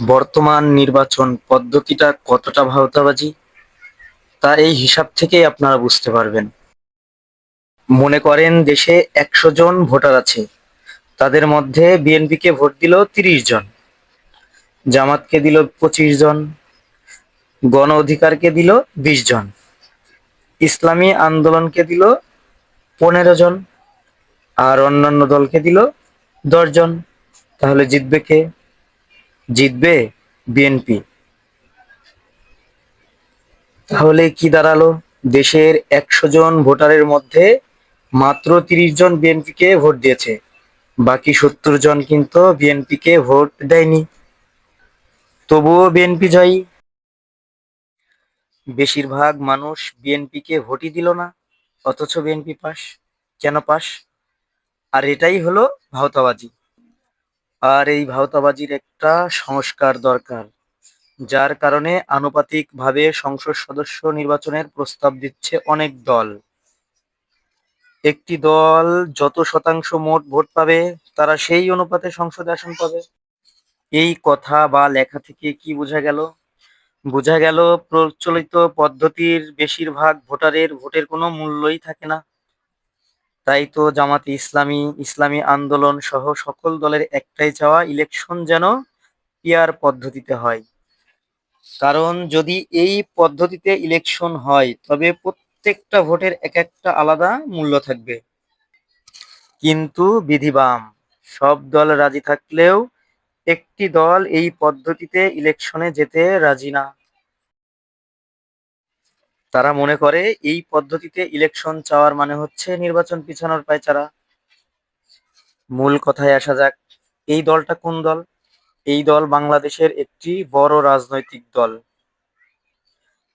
বর্তমান নির্বাচন পদ্ধতিটা কতটা ভাওতাবাজি, তা এই হিসাব থেকেই আপনারা বুঝতে পারবেন। মনে করেন দেশে একশো জন ভোটার আছে, তাদের মধ্যে বিএনপিকে ভোট দিল তিরিশ জন, জামাতকে দিল পঁচিশ জন, গণ অধিকারকে দিল বিশ জন, ইসলামী আন্দোলনকে দিল পনেরো জন, আর অন্যান্য দলকে দিল দশ জন, তাহলে জিতবে কে? জিতবে বিএনপি তাহলে কি দাঁড়াল? দেশের একশো জন ভোটারের মধ্যে মাত্র তিরিশ জন বিএনপিকে ভোট দিয়েছে। বাকি সত্তর জন কিন্তু বিএনপিকে ভোট দেয়নি। তবুও বিএনপি জয়ী। বেশিরভাগ মানুষ বিএনপিকে ভোটই দিল না, অথচ বিএনপি পাস। কেন পাস? আর এটাই হলো ভাওতাবাজি। আর এই ভাওতাবাজির একটা সংস্কার দরকার, যার কারণে আনুপাতিকভাবে সংসদ সদস্য নির্বাচনের প্রস্তাব দিচ্ছে অনেক দল। একটি দল যত শতাংশ মোট ভোট পাবে, তারা সেই অনুপাতে সংসদে আসন পাবে। এই কথা বা লেখা থেকে কি বোঝা গেল? বোঝা গেল প্রচলিত পদ্ধতির বেশিরভাগ ভোটারের ভোটের কোনো মূল্যই থাকে না। তাই তো জামাতে ইসলামী ইসলামী আন্দোলন সহ সকল দলের একটাই চাওয়া ইলেকশন যেন পিয়ার পদ্ধতিতে হয়। কারণ যদি এই পদ্ধতিতে ইলেকশন হয়, তবে প্রত্যেকটা ভোটের এক একটা আলাদা মূল্য থাকবে। কিন্তু বিধিবাম, সব দল রাজি থাকলেও একটি দল এই পদ্ধতিতে ইলেকশনে যেতে রাজি না। তারা মনে করে এই পদ্ধতিতে ইলেকশন চাওয়ার মানে হচ্ছে নির্বাচন পিছানোর পায়চারা। মূল কথায় আসা যাক, এই দলটা কোন দল? এই দল বাংলাদেশের একটি বড় রাজনৈতিক দল,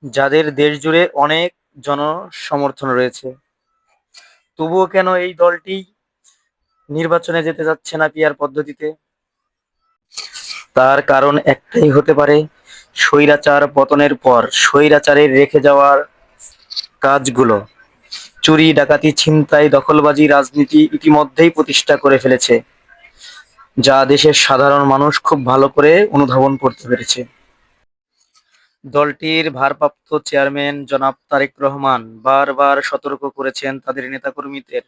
যাদের দেশ জুড়ে অনেক জনসমর্থন রয়েছে। তবুও কেন এই দলটি নির্বাচনে যেতে যাচ্ছে না পিয়ার পদ্ধতিতে? তার কারণ একটাই হতে পারে স্বৈরাচার পতনের পর স্বৈরাচারের রেখে যাওয়ার কাজগুলো। চুরি, ডাকাতি, ছিনতাই, দখলবাজি, রাজনীতি ইতিমধ্যেই প্রতিষ্ঠা করে ফেলেছে, যা দেশের সাধারণ মানুষ খুব ভালো করে অনুধাবন করতে পেরেছে। দলটির ভারপ্রাপ্ত চেয়ারম্যান জনাব তারেক রহমান বারবার সতর্ক করেছেন তাদের নেতাকর্মীদের।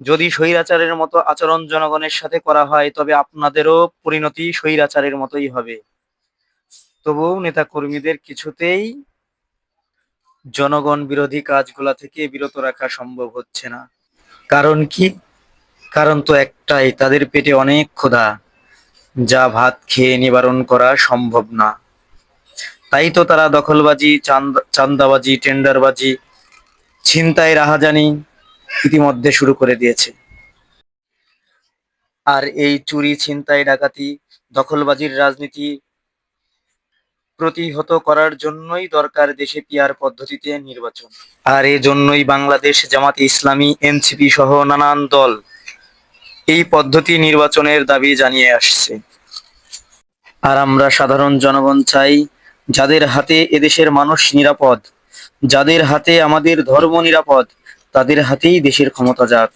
যদি স্বৈরাচারের মতো আচরণ জনগণের সাথে করা হয়, তবে আপনাদেরও পরিণতি স্বৈরাচারের মতোই হবে। তবুও নেতাকর্মীদের কিছুতেই জনগণ বিরোধী কাজগুলা থেকে বিরত রাখা সম্ভব হচ্ছে না। কারণ কি? কারণ তো একটাই, তাদের পেটে অনেক ক্ষুধা, যা ভাত খেয়ে নিবারণ করা সম্ভব না। তাই তো তারা দখলবাজি, চান্দা- চান্দাবাজি, টেন্ডারবাজি, ছিনতাই, রাহাজানি ইতিমধ্যে শুরু করে দিয়েছে। আর এই চুরি, ছিনতাই, ডাকাতি, দখলবাজির রাজনীতি প্রতিহত করার জন্যই দরকার দেশে পিয়ার পদ্ধতিতে নির্বাচন। আর এই জন্যই বাংলাদেশ জামাতে ইসলামী, এনসিপি সহ নানান দল এই পদ্ধতি নির্বাচনের দাবি জানিয়ে আসছে। আর আমরা সাধারণ জনগণ চাই, যাদের হাতে এদেশের মানুষ নিরাপদ, যাদের হাতে আমাদের ধর্ম নিরাপদ, তাদের হাতেই দেশের ক্ষমতা যাক।